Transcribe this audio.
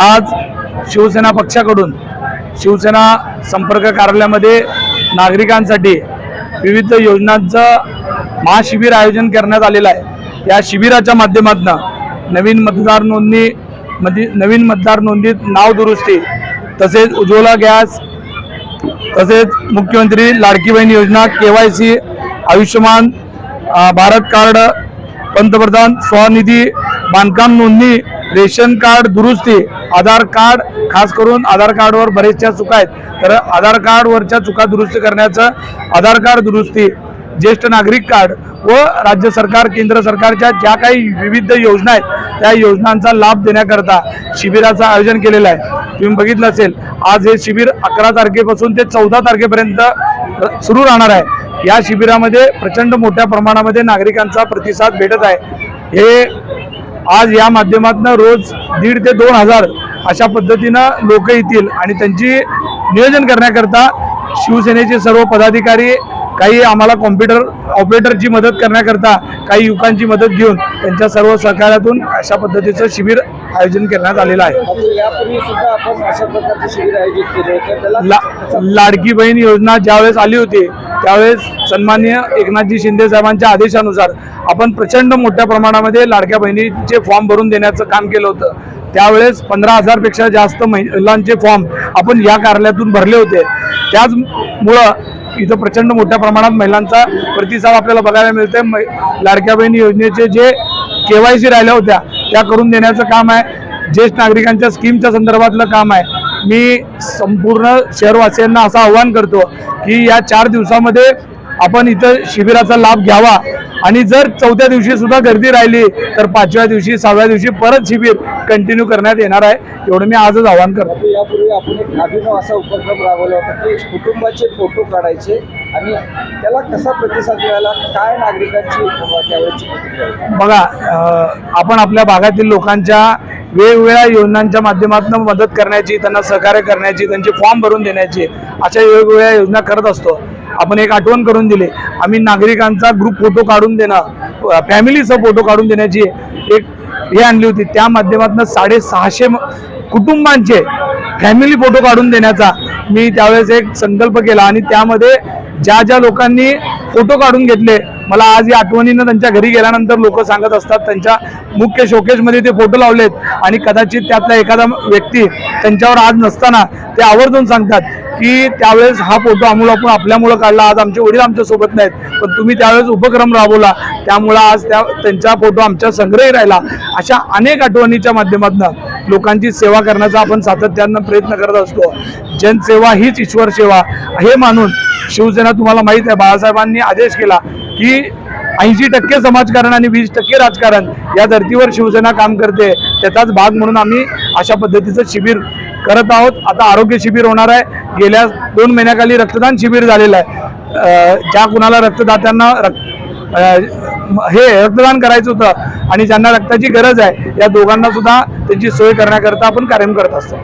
आज शिवसेना पक्षाकडून शिवसेना संपर्क कार्यालयामध्ये नागरिकांसाठी विविध योजनांचं महाशिबिर आयोजन करण्यात आलेलं आहे. या शिबिराच्या माध्यमातून नवीन मतदार नोंदणी मध्ये नवीन मतदार नोंदणीत नाव दुरुस्ती तसेच उज्ज्वला गॅस तसेच मुख्यमंत्री लाडकी बहीण योजना K Y C Ayushman Bharat card पंतप्रधान स्वनिधी बांधकाम नोंदणी रेशन कार्ड दुरुस्ती आधार कार्ड खास करून आधार कार्डवर बरेचशा चुका आहेत. तर आधार कार्डवरच्या चुका दुरुस्त करण्याचं आधार कार्ड दुरुस्ती ज्येष्ठ नागरिक कार्ड व राज्य सरकार केंद्र सरकारच्या ज्या काही विविध योजना आहेत त्या योजनांचा लाभ देण्याकरता शिबिराचं आयोजन केलेलं आहे. तुम्ही बघितलं असेल आज हे शिबिर अकरा तारखेपासून ते चौदा तारखेपर्यंत सुरू राहणार आहे. या शिबिरामध्ये प्रचंड मोठ्या प्रमाणामध्ये नागरिकांचा प्रतिसाद भेटत आहे. हे आज या माध्यमातून रोज दीड ते दोन हजार अशा पद्धतीनं लोक येतील आणि त्यांची नियोजन करण्याकरता शिवसेनेचे सर्व पदाधिकारी काही आम्हाला कॉम्प्युटर ऑपरेटरची मदत करण्याकरता काही युवकांची मदत घेऊन त्यांच्या सर्व सहकार्यातून अशा पद्धतीचं शिबिर आयोजन करण्यात आलेलं आहे. लाडकी बहीण योजना ज्यावेळेस आली होती त्यावेळेस सन्माननीय एकनाथजी शिंदे साहेबांच्या आदेशानुसार आपण प्रचंड मोठ्या प्रमाणामध्ये लाडक्या बहिणीचे फॉर्म भरून देण्याचं काम केलं होतं. त्यावेळेस पंधरा हजारपेक्षा जास्त महिलांचे फॉर्म आपण या कार्यालयातून भरले होते. त्याचमुळं इथं प्रचंड मोठ्या प्रमाणात महिलांचा प्रतिसाद आपल्याला बघायला मिळतोय. मै- लाडक्या बहिणी योजनेचे जे के वाय सी राहिल्या होत्या त्या करून देण्याचं काम आहे. ज्येष्ठ नागरिकांच्या स्कीमच्या संदर्भातलं काम आहे. मी संपूर्ण शहरवासियांना असं आवाहन करतो की या चार दिवसामध्ये आपण इथं शिबिराचा लाभ घ्यावा. आणि जर चौथ्या दिवशी सुद्धा गर्दी राहिली तर पाचव्या दिवशी सहाव्या दिवशी परत शिबिर कंटिन्यू करण्यात येणार आहे. एवढं मी आजच आव्हान करतो. यापूर्वी आपण एक अभिनव असा उपक्रम राबवला होता की कुटुंबाचे फोटो काढायचे आणि त्याला कसा प्रतिसाद मिळाला? काय नागरिकांची त्यावेळेची? बघा आपण आपल्या भागातील लोकांच्या वेगवेगळ्या योजनांच्या माध्यमातून मदत करण्याची त्यांना सहकार्य करण्याची त्यांचे फॉर्म भरून देण्याची अशा वेगवेगळ्या योजना करत असतो. आपण एक आठवण करून दिली. आम्ही नागरिकांचा ग्रुप फोटो काढून देणं फॅमिलीचा फोटो काढून देण्याची एक हे आणली होती. त्या माध्यमातून साडेसहाशे कुटुंबांचे फॅमिली फोटो काढून देण्याचा मी त्यावेळेस एक संकल्प केला आणि त्यामध्ये ज्या ज्या लोकांनी फोटो काढून घेतले मला आज या आठवणीनं त्यांच्या घरी गेल्यानंतर लोक सांगत असतात त्यांच्या मुख्य शोकेशमध्ये ते फोटो लावलेत आणि कदाचित त्यातला एखादा व्यक्ती त्यांच्यावर आज नसताना ते आवर्जून सांगतात. की त्यावेळेस हा फोटो आम्हाला आपण आपल्यामुळं काढला. आज आमचे वडील आमच्यासोबत नाहीत पण तुम्ही त्यावेळेस उपक्रम राबवला. त्यामुळं आज त्या त्यांचा फोटो आमच्या संग्रही राहिला. अशा अनेक आठवणीच्या माध्यमातून लोकांची सेवा करण्याचा आपण सातत्यानं प्रयत्न करत असतो. जनसेवा हीच ईश्वर सेवा हे मानून शिवसेना तुम्हाला माहीत आहे बाळासाहेबांनी आदेश केला की ऐंशी टक्के समाजकारण आणि वीस टक्के राजकारण या धर्तीवर शिवसेना काम करते. त्याचाच भाग म्हणून आम्ही अशा पद्धतीचं शिबिर करत आहोत. आता आरोग्य शिबिर होणार आहे. गेल्या दोन महिन्याखाली रक्तदान शिबिर झालेलं आहे. ज्या कुणाला रक्तदात्यांना रक्त हे रक्तदान करायचं होतं आणि ज्यांना रक्ताची गरज आहे या दोघांना सुद्धा त्यांची सोय करण्याकरता आपण कार्यक्रम करत असतो.